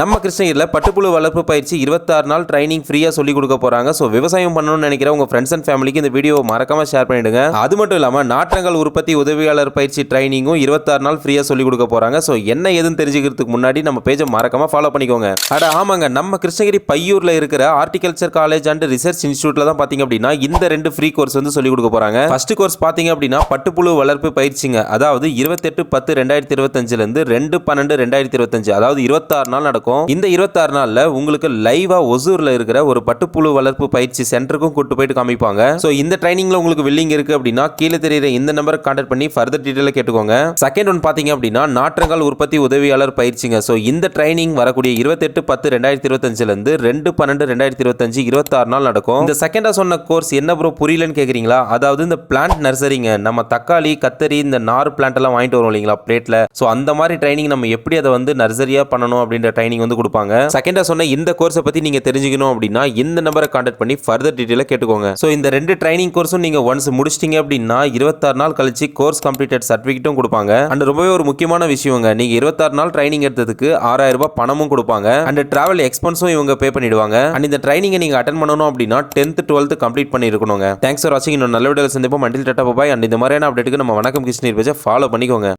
நம்ம கிருஷ்ணகிரியில் பட்டுப்புழு வளர்ப்பு பயிற்சி இருபத்தாறு நாள் ட்ரைனிங் ஃப்ரீயாக சொல்லி கொடுக்க போகிறாங்க ஸோ விவசாயம் பண்ணணும்னு நினைக்கிற உங்கள் ஃப்ரெண்ட்ஸ் அண்ட் ஃபேமிலிக்கு இந்த வீடியோ மறக்காமல் ஷேர் பண்ணிடுங்க. அது மட்டும் இல்லாமல் நாற்றங்கள் உற்பத்தி உதவியாளர் பயிற்சி ட்ரைனிங்கும் இருபத்தாறு நாள் ஃப்ரீயாக சொல்லி கொடுக்க போகிறாங்க ஸோ என்ன ஏதுன்னு தெரிஞ்சுக்கிறதுக்கு முன்னாடி நம்ம பேஜை மறக்காமல் ஃபாலோ பண்ணிக்கோங்க. அட ஆமாங்க. நம்ம கிருஷ்ணகிரி பையூரில் இருக்கிற ஆர்டிகல்ச்சர் காலேஜ் அண்ட் ரிசர்ச் இன்ஸ்டியூட்டில் தான் பார்த்தீங்க அப்படின்னா இந்த ரெண்டு ஃப்ரீ கோர்ஸ் வந்து சொல்லி கொடுக்க போகிறாங்க ஃபர்ஸ்ட் கோர்ஸ் பார்த்தீங்க அப்படின்னா பட்டுப்புழு வளர்ப்பு பயிற்சிங்க. அதாவது இருபத்தெட்டு பத்து ரெண்டாயிரத்தி இருபத்தஞ்சிலேருந்து ரெண்டு பன்னெண்டு ரெண்டாயிரத்தி இருபத்தஞ்சு. அதாவது இருபத்தாறு நாள் நடக்கும். இந்த இருபத்தாறு நாளில் உங்களுக்கு லைவா ஒசூரில் இருக்கிற ஒரு பட்டுப்புழு வளர்ப்பு பயிற்சி சென்டருக்கும் கூட்டு போயிட்டு காமிப்பாங்க. ஸோ இந்த ட்ரைனிங்ல உங்களுக்கு வில்லிங் இருக்கு அப்படின்னா கீழே தெரியுற இந்த நம்பரை கான்டாக்ட் பண்ணி ஃபர்தர் டீட்டெயில கேட்டுக்கோங்க. செகண்ட் ஒன் பார்த்தீங்க அப்படின்னா நாற்றங்கால் உற்பத்தி உதவியாளர் பயிற்சிங்க. ஸோ இந்த ட்ரைனிங் வரக்கூடிய இருபத்தெட்டு பத்து ரெண்டாயிரத்தி இருபத்தஞ்சிலேருந்து ரெண்டு பன்னெண்டு ரெண்டாயிரத்தி இருபத்தஞ்சு இருபத்தாறு நாள் நடக்கும். இந்த செகண்டா சொன்ன கோர்ஸ் என்ன ப்ரோ புரியலன்னு கேட்குறீங்களா அதாவது இந்த பிளான்ட் நர்சரிங்க நம்ம தக்காளி கத்தரி இந்த நார் பிளான்ட் எல்லாம் வாங்கிட்டு வரோம் இல்லைங்களா பிளேட்ல ஸோ அந்த மாதிரி ட்ரைனிங் நம்ம எப்படி அதை வந்து நர்சரியா பண்ணணும் அப்படின்ற ட்ரைனிங் வந்து கொடுப்பாங்க. செகண்டா சொன்ன இந்த கோர்ஸை பத்தி நீங்க தெரிஞ்சுக்கணும் அப்படின்னா இந்த நம்பரை கான்டாக்ட் பண்ணி ஃபர்தர் டீட்டெயிலாக கேட்டுக்கோங்க. ஸோ இந்த ரெண்டு ட்ரைனிங் கோர்ஸும் நீங்க ஒன்ஸ் முடிச்சிட்டீங்க அப்படின்னா இருபத்தாறு நாள் கழிச்சு கோர்ஸ் கம்ப்ளீட்டட் சர்டிஃபிகேட்டும் கொடுப்பாங்க. அண்ட் ரொம்பவே ஒரு முக்கியமான விஷயங்க நீங்க இருபத்தாறு நாள் ட்ரைனிங் எடுத்ததுக்கு ஆறாயிரம் ரூபாய் பணமும் கொடுப்பாங்க. அண்ட் டிராவல் எக்ஸ்பென்ஸும் இவங்க பே பண்ணிடுவாங்க. அண்ட் இந்த ட்ரைனிங்கை நீங்க அட்டன் பண்ணணும் அப்படின்னா டென்த் டுவெல்த் கம்ப்ளீட் பண்ணிருக்கணுங்க தேங்க்ஸ் ஃபார் வாட்சிங் இன்னும் நல்ல வீடியோ சந்திப்போம். மண்டில் டட்டா பாய் அண்ட் இந்த மாதிரியான அப்டேட்டுக்கு நம்ம வணக்கம் கிருஷ்ணீர் பேஜை ஃபாலோ பண்ணிக்கோங்க.